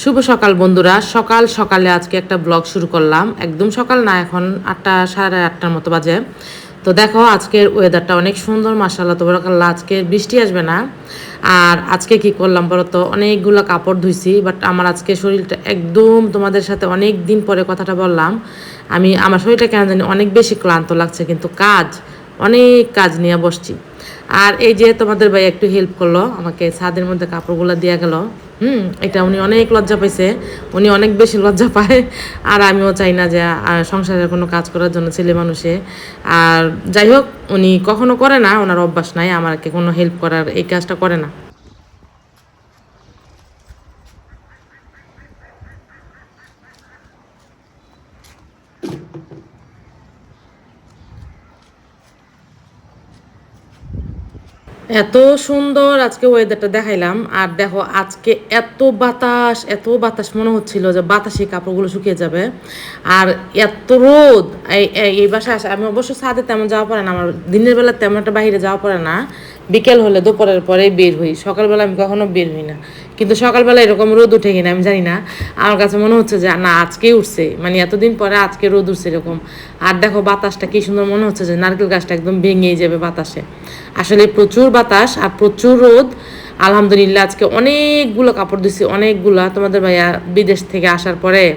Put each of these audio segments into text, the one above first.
শুভ সকাল বন্ধুরা। সকাল সকালে আজকে একটা ব্লগ শুরু করলাম। একদম সকাল না, এখন আটটা, সাড়ে আটটার মতো বাজে। তো দেখো, আজকের ওয়েদারটা অনেক সুন্দর মাসাল্লাহ তোবরাকাল্লাহ। আজকে বৃষ্টি আসবে না। আর আজকে কি করলাম বলো তো? অনেকগুলো কাপড় ধুইছি বাট আমার আজকে শরীরটা একদম তোমাদের সাথে অনেক দিন পরে কথাটা বললাম। আমি, আমার শরীরটা কেন জানি অনেক বেশি ক্লান্ত লাগছে, কিন্তু কাজ, অনেক কাজ নিয়ে বসছি। আর এই যে তোমাদের ভাই একটু হেল্প করল, আমাকে ছাদের মধ্যে কাপড়গুলো দিয়ে গেল। হুম, এটা উনি অনেক লজ্জা পাইছে। উনি অনেক বেশি লজ্জা পায়। আর আমিও চাই না যে সংসারের কোনো কাজ করার জন্য ছেলে মানুষে। আর যাই হোক, উনি কখনো করে না, ওনার অভ্যাস নাই, আমাকে কোনো হেল্প করার, এই কাজটা করে না। এত সুন্দর আজকে ওয়েদারটা দেখাইলাম। আর দেখো, আজকে এত বাতাস এত বাতাস মনে হচ্ছিল যে বাতাসে কাপড়গুলো শুকিয়ে যাবে। আর এত রোদ। এই বাসায় আসে আমি অবশ্য ছাদে তেমন যাওয়া পড়ে না, আমার দিনের বেলা তেমন একটা বাইরে যাওয়া পড়ে না। বিকেল হলে দুপুরের পরে বের হই। সকালবেলা আমি কখনো বের হই না। কিন্তু সকালবেলা এরকম রোদ উঠে কিনা আমি জানি না। আমার কাছে মনে হচ্ছে যে, না, আজকেই উঠছে। মানে এতদিন পরে আজকে রোদ উঠছে এরকম। আর দেখো বাতাসটা কি সুন্দর মনে হচ্ছে যে, নারকেল গাছটা একদম ভেঙেই যাবে বাতাসে। আসলে প্রচুর বাতাস আর প্রচুর রোদ। আলহামদুলিল্লাহ, আজকে অনেকগুলো কাপড় দিছি, অনেকগুলা। তোমাদের ভাইয়া বিদেশ থেকে আসার পরে,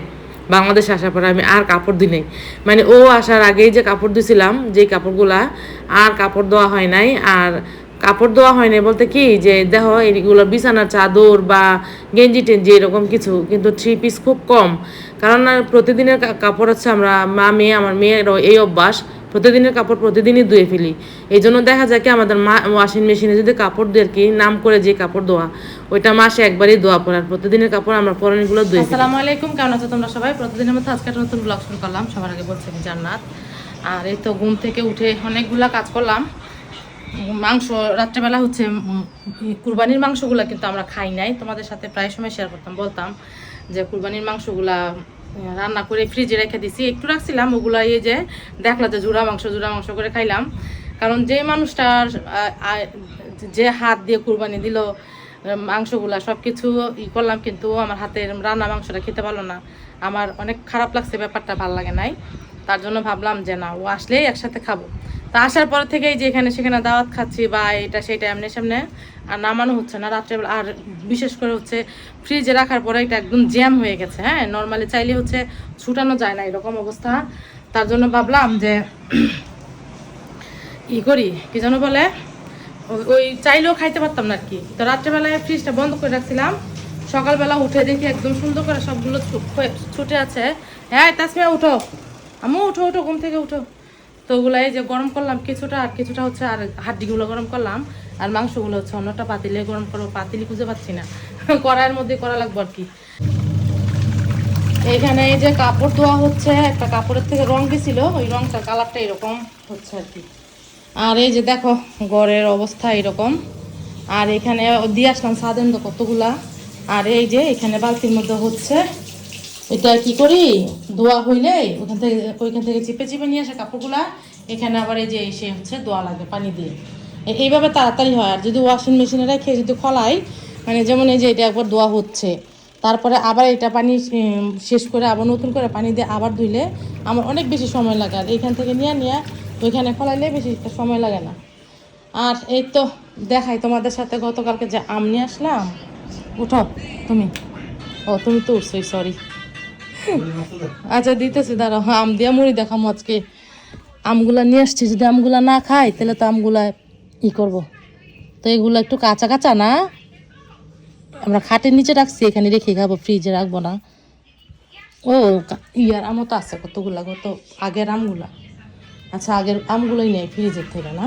বাংলাদেশে আসার পরে আমি আর কাপড় দিই নাই। মানে ও আসার আগেই যে কাপড় দিছিলাম যে কাপড়গুলা আর কাপড় দেওয়া হয় নাই। আর কাপড় দেওয়া হয় নাই। বলতে কি যে, দেখো, এইগুলো বিছানার চাদর বা গেঞ্জি টেঞ্জি এরকম কিছু, কিন্তু থ্রি পিস খুব কম। কারণ প্রতিদিনের কাপড় হচ্ছে আমরা, মা, মেয়ে, আমার মেয়েরও এই অভ্যাস। প্রতিদিনের কাপড় প্রতিদিনই ধুয়ে ফেলি। এই জন্য দেখা যায় কি, আমাদের মা ওয়াশিং মেশিনে যদি কাপড় দিয়ে কি নাম করে যে কাপড় ধোয়া, ওইটা মাসে একবারই ধোয়া আর প্রতিদিনের কাপড় আমরা পরনগুলো ধুয়ে আসসালামু আলাইকুম, কেমন আছো তোমরা সবাই? প্রতিদিনের মতো আজকে একটা নতুন ব্লগ শুরু করলাম। সবার আগে বলছি জান্নাত। আর এই তো ঘুম থেকে উঠে অনেকগুলা কাজ করলাম। মাংস, রাত্রেবেলা হচ্ছে কুরবানির মাংসগুলা কিন্তু আমরা খাই নাই। তোমাদের সাথে প্রায় সময় শেয়ার করতাম, বলতাম যে কুরবানির মাংসগুলা রান্না করে ফ্রিজে রেখে দিছি। একটু রাখছিলাম, ওগুলা এই যে দেখলা যে জুড়া মাংস জুড়া মাংস করে খাইলাম। কারণ যে মানুষটার যে হাত দিয়ে কুরবানি দিল মাংসগুলা সব কিছু ই করলাম কিন্তু আমার হাতের রান্না মাংসটা খেতে পারল না। আমার অনেক খারাপ লাগছে, ব্যাপারটা ভালো লাগে নাই। তার জন্য ভাবলাম যে না, ও আসলেই একসাথে খাব। তা আসার পর থেকেই যে এখানে সেখানে দাওয়াত খাচ্ছি বা এটা সেটা এমনি সামনে আর নামানো হচ্ছে না রাত্রেবেলা। আর বিশেষ করে হচ্ছে ফ্রিজে রাখার পরে এটা একদম জ্যাম হয়ে গেছে হ্যাঁ? নর্মালি চাইলে হচ্ছে ছুটানো যায় না এরকম অবস্থা। তার জন্য ভাবলাম যে ই করি, কি যেন বলে? ওই- চাইলেও খাইতে পারতাম না আর কি। তো রাত্রেবেলায় ফ্রিজটা বন্ধ করে রাখছিলাম। সকালবেলা উঠে দেখি একদম সুন্দর করে সবগুলো ছুটে আছে। হ্যাঁ তাসমিয়া, উঠো। আমু উঠো উঠো, ঘুম থেকে উঠো। তো ওগুলো এই যে গরম করলাম কিছুটা, আর কিছুটা হচ্ছে আর হাড্ডিগুলো গরম করলাম। আর মাংসগুলো হচ্ছে অন্যটা পাতিলে গরম করব, পাতিলি খুঁজে পাচ্ছি না। কড়াইয়ের মধ্যে করা লাগবো আর কি। এইখানে এই যে কাপড় ধোয়া হচ্ছে, একটা কাপড়ের থেকে রং গেছিল, ওই রংটার কালারটা এরকম হচ্ছে আর কি। আর এই যে দেখো, ঘরের অবস্থা এরকম। আর এখানে দিয়ে আসলাম সাদেন তো কতগুলা। আর এই যে এখানে বালতির মধ্যে হচ্ছে এটা কি করি? ধোয়া হইলে ওখান থেকে, ওইখান থেকে চিপে চিপে নিয়ে আসে কাপড়গুলা। এখানে আবার এই যে এসে হচ্ছে দোয়া লাগে, পানি দিয়ে। এইভাবে তাড়াতাড়ি হয়। আর যদি ওয়াশিং মেশিনে রেখে যদি খলাই মানে যেমন এই যে এটা একবার ধোয়া হচ্ছে। তারপরে আবার এটা পানি শেষ করে আবার নতুন করে পানি দিয়ে আবার ধুইলে আমার অনেক বেশি সময় লাগে। আর এইখান থেকে নিয়ে নিয়ে ওইখানে খলাইলে বেশি সময় লাগে না। আর এই তো দেখাই তোমাদের সাথে গতকালকে যে আম নিয়ে আসলাম। উঠো, তুমি। ও, তুমি তো উঠছোই সরি আচ্ছা দিতেছি, দাঁড়াও। আম দিয়ে মুড়ি দেখাম আজকে। আমগুলা নিয়ে আসছি, যদি আমগুলা না খাই, তাহলে তো আমগুলা ই করব। তো এগুলো একটু কাঁচা কাঁচা না? আমরা খাটের নিচে রাখছি, এখানে রেখে খাব, ফ্রিজে রাখব না। ও ইয়ার আমও তো আছে, কতগুলা কত আগের আমগুলা। আচ্ছা আগের আমগুলোই নেই, ফ্রিজের থেকে না?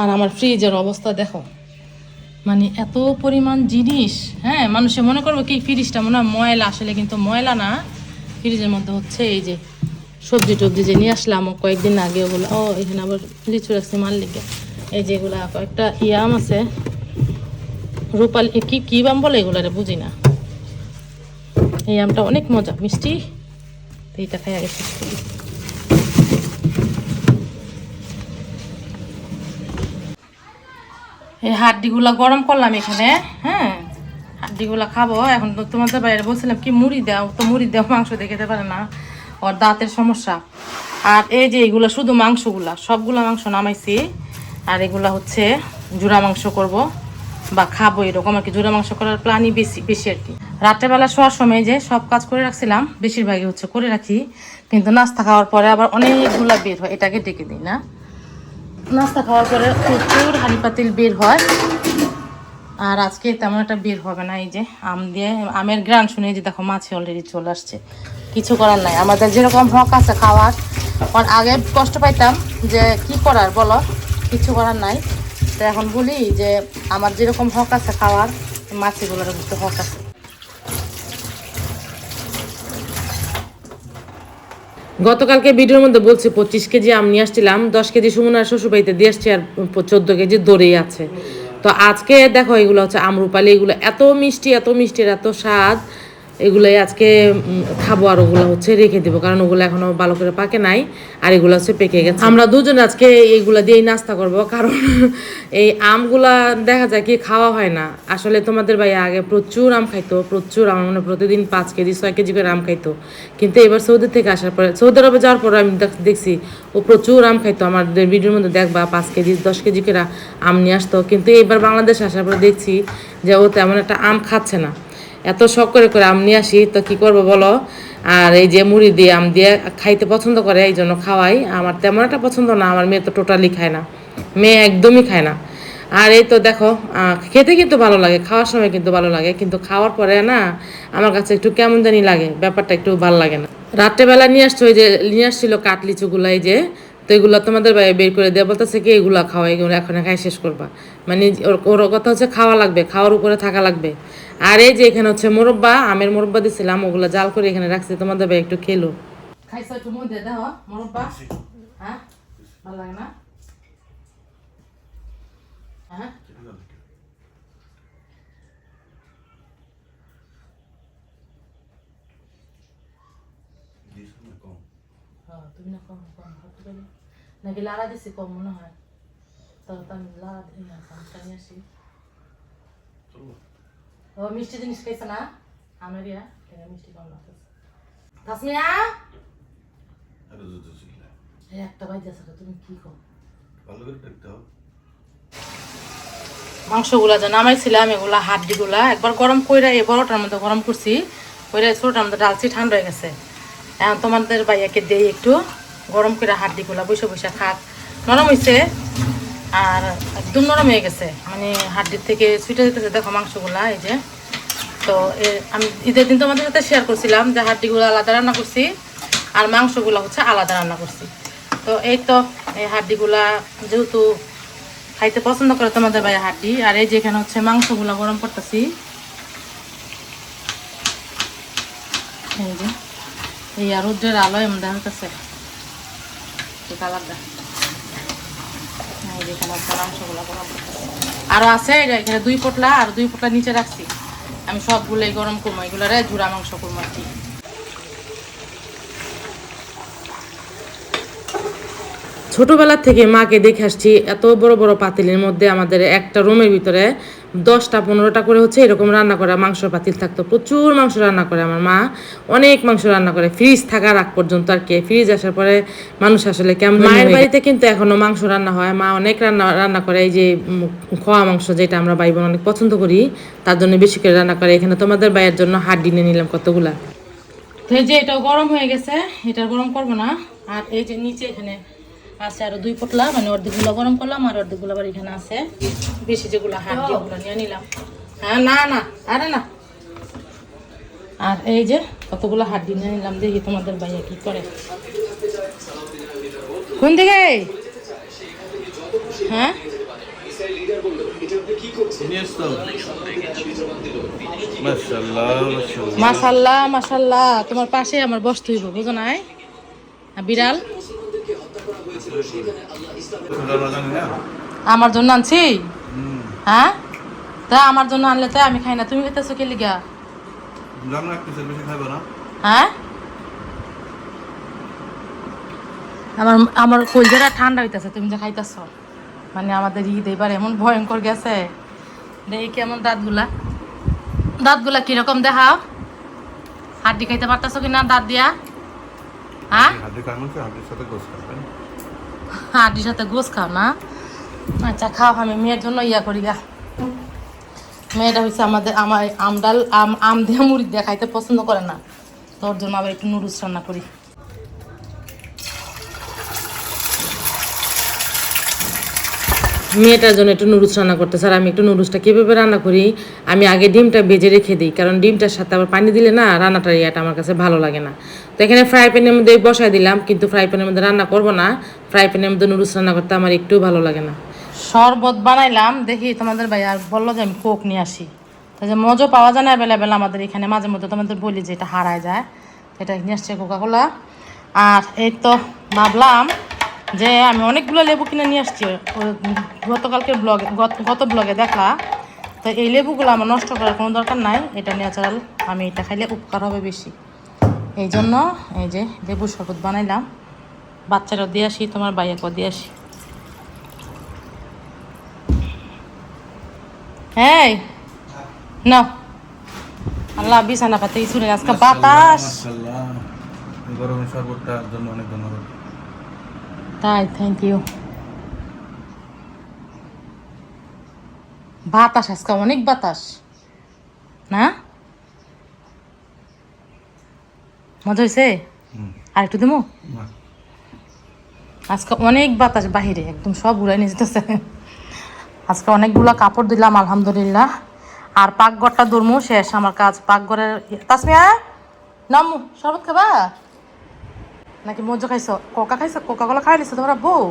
আর আমার ফ্রিজের অবস্থা দেখো। মানে এত পরিমাণ জিনিস হ্যাঁ মানুষে মনে করব কি ফ্রিজটা মনে হয় ময়লা, আসলে কিন্তু ময়লা না। ফ্রিজের মধ্যে হচ্ছে এই যে সবজি টবজি যে নিয়ে আসলাম কয়েকদিন আগে ওগুলো, ও এখানে আবার লিচু রাখছি মাল লিখে এই যে এগুলা কয়েকটা ইয়াম আছে। রূপাল কি কি বাম বলে এগুলো রে বুঝি না। এই আমটা অনেক মজা, মিষ্টি। এইটা খাই আগে শেষ করি। এই হাড্ডিগুলা গরম করলাম এখানে হ্যাঁ? হাড্ডিগুলা খাব। এখন তো তোমাদের বাইরে বলছিলাম কি মুড়ি দাও? তো মুড়ি দাও, মাংস খেতে পারে না। ওর দাঁতের সমস্যা। আর এই যে এগুলা শুধু মাংসগুলা, সবগুলা মাংস নামাইছি। আর এগুলা হচ্ছে জুড়া মাংস করব বা খাব এরকম আর কি। জুড়া মাংস করার প্ল্যানই বেশি বেশি আর কি। রাত্রেবেলা শোয়ার সময় যে সব কাজ করে রাখছিলাম, বেশিরভাগই হচ্ছে করে রাখি। কিন্তু নাস্তা খাওয়ার পরে আবার অনেকগুলা বের হয়, এটাকে ডেকে দিই, না? নাস্তা খাওয়ার পরে প্রচুর হাঁড়ি পাতিল বের হয়। আর আজকে তেমন একটা বের হবে না, এই যে আম দিয়ে, আমের গ্রান শুনে যে দেখো মাছি অলরেডি চলে আসছে। কিছু করার নাই। আমাদের যেরকম হক আছে খাওয়ার আগে কষ্ট পাইতাম যে কি করার বলো, কিছু করার নাই। তো এখন বলি যে আমার যেরকম হক আছে খাওয়ার, মাছিগুলোর একটু হক আছে। গতকালকে ভিডিওর মধ্যে বলছি, পঁচিশ কেজি আম নিয়ে আসছিলাম, দশ কেজি সুমনার শ্বশুরবাড়িতে দিয়ে আসছি আর চোদ্দ কেজি দড়েই আছে। তো আজকে দেখো এগুলো হচ্ছে আমরুপালি, এগুলো এত মিষ্টি, এত মিষ্টির এত স্বাদ। এগুলোই আজকে খাব আর ওগুলো হচ্ছে রেখে দেবো। কারণ ওগুলো এখনও ভালো করে পাকে নাই, আর এগুলো হচ্ছে পেকে গেছে। আমরা দুজন আজকে এইগুলা দিয়েই নাস্তা করব, কারণ এই আমগুলা দেখা যায় কি খাওয়া হয় না। আসলে তোমাদের ভাই আগে প্রচুর আম খাইতো, প্রচুর আমার মনে প্রতিদিন পাঁচ কেজি, ছয় কেজি করে আম খাইতো। কিন্তু এবার সৌদি থেকে আসার পরে, সৌদি আরবে যাওয়ার পরে আমি দেখ- দেখছি, ও প্রচুর আম খাইতো। আমাদের ভিডিওর মধ্যে দেখবা, পাঁচ কেজি, দশ কেজি করে আম নিয়ে আসতো। কিন্তু এবার বাংলাদেশে আসার পরে দেখছি যে ও তেমন একটা আম খাচ্ছে না। এত শখ করে করে আম নিয়ে আসি, তো কি করব বলো? আর এই যে মুড়ি দিয়ে আম দিয়ে খাইতে পছন্দ করে, এই জন্য খাওয়াই। আমার তেমন একটা পছন্দ না, আমার মেয়ে তো টোটালি খায় না। মেয়ে একদমই খায় না। আর এই তো দেখো খেতে কিন্তু ভালো লাগে, খাওয়ার সময় কিন্তু ভালো লাগে, কিন্তু খাওয়ার পরে না, আমার কাছে একটু কেমন জানি লাগে, ব্যাপারটা একটু ভালো লাগে না। রাত্রেবেলা নিয়ে আসছো ওই যে নিয়ে আসছিল এই যে তো এগুলো তোমাদের বাইরে বের করে দেওয়া বলতেছে কি এগুলো খাওয়া এগুলো এখন খাই শেষ করবা। মানে ওর- ওর কথা হচ্ছে খাওয়া লাগবে খাওয়ার উপরে থাকা লাগবে। আর এই যে এখানে হচ্ছে মোরব্বা আমের মোরব্বা দিছিলাম ওগুলো জাল করে এখানে রাখছি তোমাদের ভাই একটু খেলো। খাইছো একটু মধ্যে দাও মোরব্বা। হ্যাঁ? ভালো লাগে না? হ্যাঁ? হ্যাঁ, তুমি না কম কম। নাকি লাড়া দিছি কম মনে হয়? তো তো আমি লাড়া দিই না আমি আসি। ও মিষ্টি জিনিস খাইছে না? আমার ইয়া মিষ্টি কম লাগতেছে? তাসমিয়া! একটা বাজে আছে তুমি কি কর মাংসগুলা যে নামাইছিলাম এগুলা হাড্ডিগুলা একবার গরম কইরা এই বড়টার মধ্যে গরম করছি কইরা ছোটটার মধ্যে ডালছি ঠান্ডা হয়ে গেছে। এখন তোমাদের ভাইয়াকে দেই একটু। গরম করে হাড্ডিগুলা বসে বসে খাক। নরম হয়েছে আর একদম নরম হয়ে গেছে। মানে হাড্ডির থেকে ছুটে যেতেছে দেখো মাংসগুলা, এই যে। তো আমি ঈদের দিন তোমাদের সাথে শেয়ার করছিলাম যে হাড্ডিগুলো আলাদা রান্না করছি আর মাংসগুলো হচ্ছে আলাদা রান্না করছি। তো এই তো, এই হাড্ডিগুলা যেহেতু খাইতে পছন্দ করে তোমাদের ভাই হাড্ডি, আর এই যে এখানে হচ্ছে মাংসগুলো গরম করতেছি। এই যে, এই আর রোদ্রের দেখা যাচ্ছে কালারটা এই যে মাংসগুলো গরম করতেছি। আরও আছে এটা এখানে দুই পোটলা আর দুই পোটলা নিচে রাখছি। আমি সবগুলো গরম করব এগুলোরে জুড়া মাংস করব আর কি। ছোটবেলা থেকে মাকে দেখে আসছি এত বড় বড় পাতিলের মধ্যে আমাদের একটা রুমের ভিতরে দশটা পনেরোটা করে হচ্ছে এরকম রান্না করা মাংস পাতিল থাকতো প্রচুর মাংস রান্না করে আমার মা। অনেক মাংস রান্না করে ফ্রিজ থাকার আগ পর্যন্ত আর কি ফ্রিজ আসার পরে মানুষ আসলে কেমন মায়ের বাড়িতে কিন্তু এখনও মাংস রান্না হয়। মা অনেক রান্না রান্না করে এই যে খোয়া মাংস যেটা আমরা ভাই বোন অনেক পছন্দ করি তার জন্য বেশি করে রান্না করে। এখানে তোমাদের ভাইয়ের জন্য হাড্ডি নিয়ে নিলাম কতগুলা? তো এই যে এটাও গরম হয়ে গেছে এটা গরম করব না। আর এই যে নিচে এখানে আছে আরও দুই পোটলা মানে অর্ধেকগুলো গরম করলাম আর অর্ধেকগুলো আবার এখানে আছে। বেশি যেগুলো হাড্ডি ওগুলো নিয়ে নিলাম। হ্যাঁ না না আরে না। আর এই যে কতগুলো হাড্ডি নিয়ে নিলাম দেখি তোমাদের ভাইয়া কি করে। কোন দিকে? হ্যাঁ? মাসাল্লাহ মাসাল্লাহ তোমার পাশে আমার বসতে হইব বুঝো নাই? আর বিড়াল? আমার জন্য আনছি? হ্যাঁ? তা আমার জন্য আনলে তাই আমি খাই না। তুমি খেতেছো কে লিগা? হ্যাঁ? আমার আমার কলজারা ঠান্ডা হইতাছে তুমি যে খাইতেছ। মানে আমাদের ঈদ এবার এমন ভয়ঙ্কর গেছে। দেখি কেমন দাঁতগুলা। দাঁতগুলা কীরকম দেখাও। হাড্ডি খাইতে পারতেছো কিনা দাঁত দিয়া? হ্যাঁ? হাড্ডির সাথে গোস খাও না। আচ্ছা খাও, আমি মেয়ের জন্য ইয়া করি, গা। মেয়েটা হচ্ছে আমাদের আমার আমডাল, আম আম দিয়ে মুড়ি দিয়ে খাইতে পছন্দ করে না। তোর জন্য আবার একটু নুডলস রান্না করি। মেয়েটার জন্য একটু নুডলস রান্না করতে। স্যার, আমি একটু নুডলসটা কীভাবে রান্না করি? আমি আগে ডিমটা ভেজে রেখে দিই, কারণ ডিমটার সাথে আবার পানি দিলে না রান্নাটার ইয়াটা আমার কাছে ভালো লাগে না। তো এখানে ফ্রাই প্যানের মধ্যে বসাই দিলাম, কিন্তু ফ্রাই প্যানের মধ্যে রান্না করব না। ফ্রাই প্যানের মধ্যে নুডলস রান্না করতে আমার একটু ভালো লাগে না। শরবত বানাইলাম, দেখি তোমাদের ভাই আর বলল যে আমি কোক নিয়ে আসি। তো যে মজো পাওয়া যায় না অ্যাভেলেবেল আমাদের এখানে, মাঝে মধ্যে তোমাদের বলি যে এটা হারায় যায়। এটা নিয়ে আসছে কোকাকোলা আর এই তো ভাবলাম যে আমি অনেকগুলো লেবু কিনে নিয়ে আসছি। গতকালকে ব্লগে, গত ব্লগে দেখা তো এই লেবুগুলো আমার নষ্ট করার কোনো দরকার নাই। এটা ন্যাচারাল আমি এটা খাইলে উপকার হবে বেশি। এই জন্য এই যে লেবু শরবত বানাইলাম। বাচ্চারাও দিয়ে আসি, তোমার বাইয়াকেও দিয়ে আসি। হ্যাঁ নাও। আল্লাহ, বিছানা পাতে নেই। আজকে বাতাস। মাশাআল্লাহ, এই গরমে শরবতটার জন্য অনেক ধন্যবাদ। তাই থ্যাংক ইউ বাতাস আজকে অনেক বাতাস। না? মজা হয়েছে আর একটু দেবো? আজকে অনেক বাতাস বাহিরে একদম সব ঘুরাই নিয়ে যেতেছে। আজকে অনেকগুলো কাপড় দিলাম আলহামদুলিল্লাহ। আর পাকঘরটা দরমু শেষ। আমার কাজ পাকঘরের তাসমিয়া? নামু শরবত খাবা? নাকি মজা খাইছো? কোকা খাইছো? কোকা কোলা খাই নিছো তোমরা বউ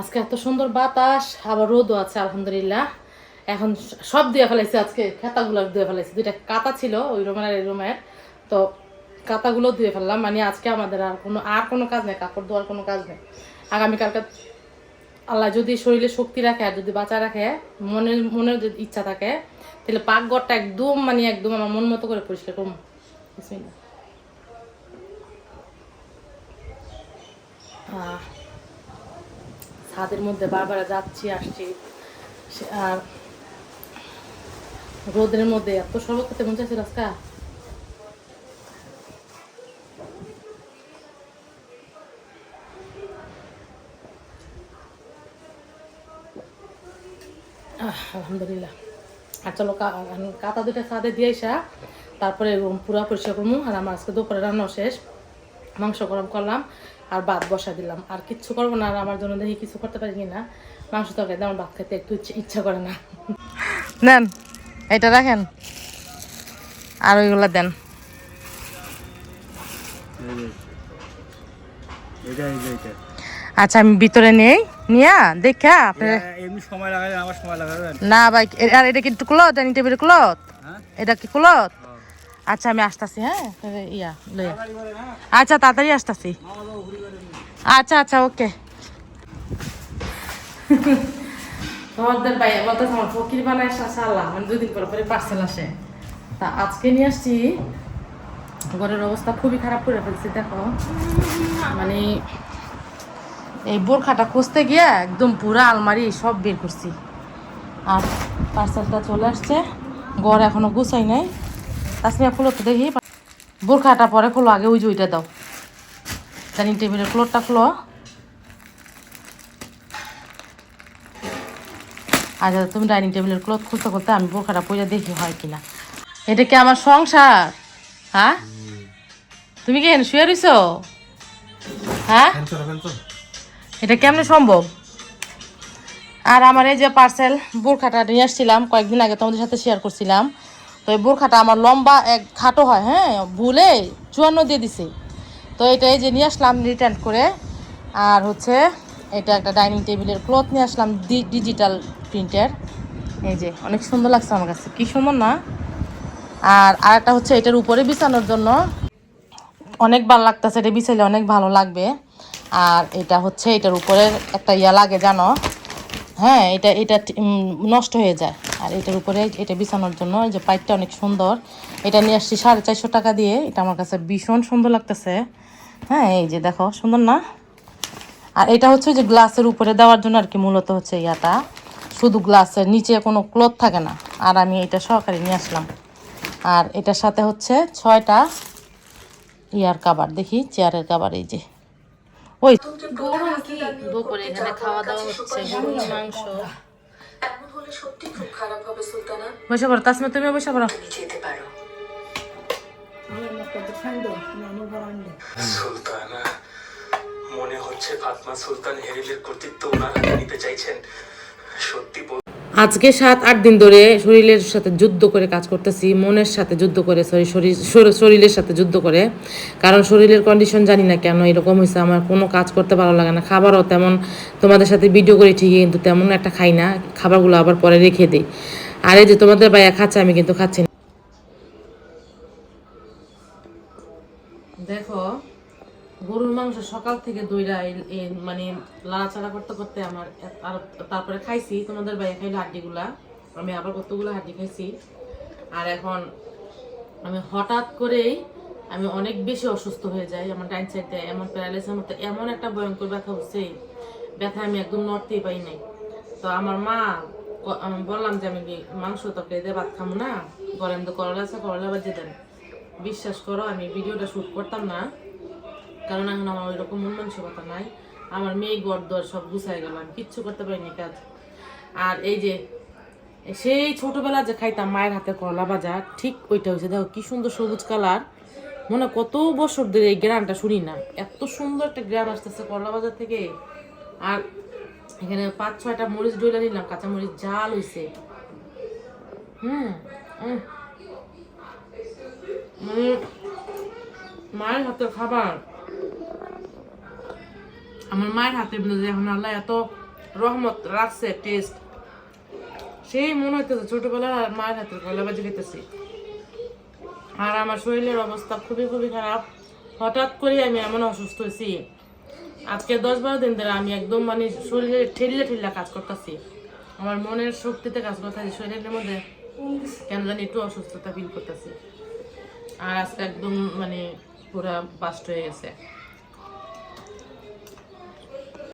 আজকে এত সুন্দর বাতাস আবার রোদও আছে আলহামদুলিল্লাহ। এখন সব দিয়ে ফেলাইছে আজকে খেতাগুলো দিয়ে ফেলাইছে। দুইটা কাতা ছিল ওই রুমের আর এই রুমের। তো কাতাগুলো ধুয়ে ফেললাম মানে আজকে আমাদের আর কোনো আর কোনো কাজ নেই কাপড় ধোয়ার কোনো কাজ নেই। আগামীকালকে আল্লাহ যদি শরীরে শক্তি রাখে আর যদি বাঁচা রাখে মনের মনের যদি ইচ্ছা থাকে তাহলে পাকঘরটা একদম মানে একদম আমার মন মতো করে পরিষ্কার করব। বিসমিল্লাহ। আহ, ছাদের মধ্যে বারবার যাচ্ছি আসছি। আর রোদের মধ্যে এত শরবত খেতে মন চাইছে রাস্তা। আলহামদুলিল্লাহ। আর চলো কাতা দুটা ছাদে দিয়ে আসা তারপরে পুরা পরিষ্কার করব আর আমার আজকে দুপুরে রান্না শেষ। মাংস গরম করলাম আর ভাত বসা দিলাম। আর কিচ্ছু করব না আর আমার জন্য দেখি কিছু করতে পারি কিনা। মাংস তরকারি আমার ভাত খেতে একটু ইচ্ছা করে না। নেন এটা রাখেন। আর ওইগুলো দেন। আচ্ছা আমি ভিতরে নেই। নিয়া দেখা আপনার এমনি সময় লাগাবে আমার সময় লাগাবেন। না ভাই আর এটা কি ক্লথ? Dining table cloth? হ্যাঁ? এটা কি ক্লথ? আচ্ছা আমি আসতেছি হ্যাঁ? ইয়া, লইয়া। আচ্ছা তাড়াতাড়ি আসতেছি। আচ্ছা আচ্ছা ওকে। তোমাদের ভাই বলতেছে আমার ফকির বানায় সাল্লাহ মানে দুদিন পরে পরে পার্সেল আসে। তা আজকে নিয়ে আসছি, ঘরের অবস্থা খুবই খারাপ করে ফেলছি, দেখো। মানে এই বোরখাটা খুঁজতে গিয়ে একদম পুরা আলমারি সব বের করছি। আর পার্সেলটা চলে আসছে, ঘর এখনও গুছাই নাই। তাসমিয়া খুলো তো দেখি। বোরখাটা পরে খোলো আগে ওই যে ওইটা দাও। ডাইনিং টেবিলের ফ্লোরটা খোলো। আচ্ছা তুমি ডাইনিং টেবিলের ক্লথ খুলতে খুলতে আমি বোরখাটা পরে দেখি হয় কিনা এটা কি আমার সংসার? হ্যাঁ? তুমি কি শুয়ে রইছো? হ্যাঁ? এটা কেমনে সম্ভব? আর আমার এই যে পার্সেল বোরখাটা নিয়ে আসছিলাম কয়েকদিন আগে তোমাদের সাথে শেয়ার করছিলাম। তো এই বোরখাটা আমার লম্বা এক খাটো হয় হ্যাঁ ভুলে চুয়ান্ন দিয়ে দিছে। তো এটা এই যে নিয়ে আসলাম রিটার্ন করে, আর হচ্ছে এটা একটা ডাইনিং টেবিলের ক্লথ নিয়ে আসলাম ডিজিটাল প্রিন্টের এই যে, অনেক সুন্দর লাগছে আমার কাছে, কি সুন্দর না? আর আরেকটা হচ্ছে এটার উপরে বিছানোর জন্য। অনেক ভালো লাগতেছে, এটা বিছাইলে অনেক ভালো লাগবে। আর এটা হচ্ছে এটার উপরে একটা ইয়া লাগে, জানো? হ্যাঁ এটা এটা নষ্ট হয়ে যায়। আর এটার উপরে এটা বিছানোর জন্য, এই যে পাইপটা অনেক সুন্দর। এটা নিয়ে আসছি সাড়ে চারশো টাকা দিয়ে। এটা আমার কাছে ভীষণ সুন্দর লাগতেছে। হ্যাঁ এই যে দেখো, সুন্দর না? আর এটা হচ্ছে যে গ্লাসের উপরে দেওয়ার জন্য আর কি মূলত হচ্ছে ইয়াটা। শুধু গ্লাসের নিচে কোনো ক্লথ থাকে না। আর আমি এটা সহকারে নিয়ে আসলাম। আর এটার সাথে হচ্ছে ছয়টা ইয়ার কাবার। দেখি, চেয়ারের কাবার, এই যে। ওই দুপুরে এখানে খাওয়া দাওয়া হচ্ছে গরুর মাংস। এমন হলে সত্যি খুব খারাপ হবে সুলতানা। বসে পড়ো তাসমা তুমি বসে পড়ো। তুমি যেতে পারো। সুলতানা মনে হচ্ছে ফাতমা সুলতান হেরিলের কর্তৃত্ব ওনার হাতে নিতে চাইছেন। সত্যি বল- আজকে সাত, আট দিন ধরে শরীরের সাথে যুদ্ধ করে কাজ করতেছি, মনের সাথে যুদ্ধ করে সরি শরীর শরীরের সাথে যুদ্ধ করে। কারণ শরীরের কন্ডিশন জানি না কেন এরকম হয়েছে আমার কোনো কাজ করতে ভালো লাগে না। খাবারও তেমন, তোমাদের সাথে ভিডিও করি ঠিকই, কিন্তু তেমন একটা খাই না। খাবারগুলো আবার পরে রেখে দিই। আর এই যে তোমাদের ভাইয়া খাচ্ছে, আমি কিন্তু খাচ্ছি না। দেখো গরুর মাংস সকাল থেকে দইরা মানে লাড়াচাড়া করতে করতে আমার আর তারপরে খাইছি, তোমাদের ভাই খাইলো হাড্ডিগুলা। আমি আবার কতগুলো হাড্ডি খাইছি। আর এখন আমি হঠাৎ করেই আমি অনেক বেশি অসুস্থ হয়ে যাই, আমার ডাইন সাইডে এমন প্যারালাইসের মতো এমন একটা ভয়ঙ্কর ব্যথা হচ্ছে, ব্যথা আমি একদম নড়তেই পাই নাই। তো আমার মা আমি বললাম যে আমি মাংস তরকারি দিয়ে ভাত খাব না, গরম তো করলা আছে, করলা বাজিয়ে দেন। বিশ্বাস করো, আমি ভিডিওটা শ্যুট করতাম না। কারণ এখন আমার ওইরকম মন মানসিকতা নাই। আমার মেয়ে গড় দর সব গুছাই গেল, আমি কিচ্ছু করতে পারিনি কাজ। আর এই যে, সেই ছোটবেলা যে খাইতাম মায়ের হাতে করলা ভাজা, ঠিক ওইটা হয়েছে দেখো, কি সুন্দর সবুজ কালার। মনে কত বছর ধরে এই গ্রামটা শুনি না। এত সুন্দর একটা গ্রান আসতেছে করলা বাজার থেকে। আর এখানে পাঁচ, ছয়টা মরিচ ডইলা নিলাম, কাঁচা মরিচ জাল হইছে। হুম। মানে মায়ের হাতের খাবার। আমার মায়ের মধ্যে এখন আল্লাহ এত রহমত রাখছে টেস্ট সেই মনে হইতেছে ছোটবেলায় আর মায়ের হাতের কয়লা বাজি খেতেছি আর আমার শরীরের অবস্থা খুবই খুবই খারাপ। হঠাৎ করে আমি এমন অসুস্থ হয়েছি। আজকে দশ বারো দিন ধরে আমি একদম মানে শরীরে ঠেলিয়ে ঠেলিয়ে কাজ করতেছি। আমার মনের শক্তিতে কাজ করতেছি, শরীরের মধ্যে কেন জানি একটু অসুস্থতা ফিল করতেছি। আর আজকে একদম মানে পুরা বাস্ট হয়ে গেছে।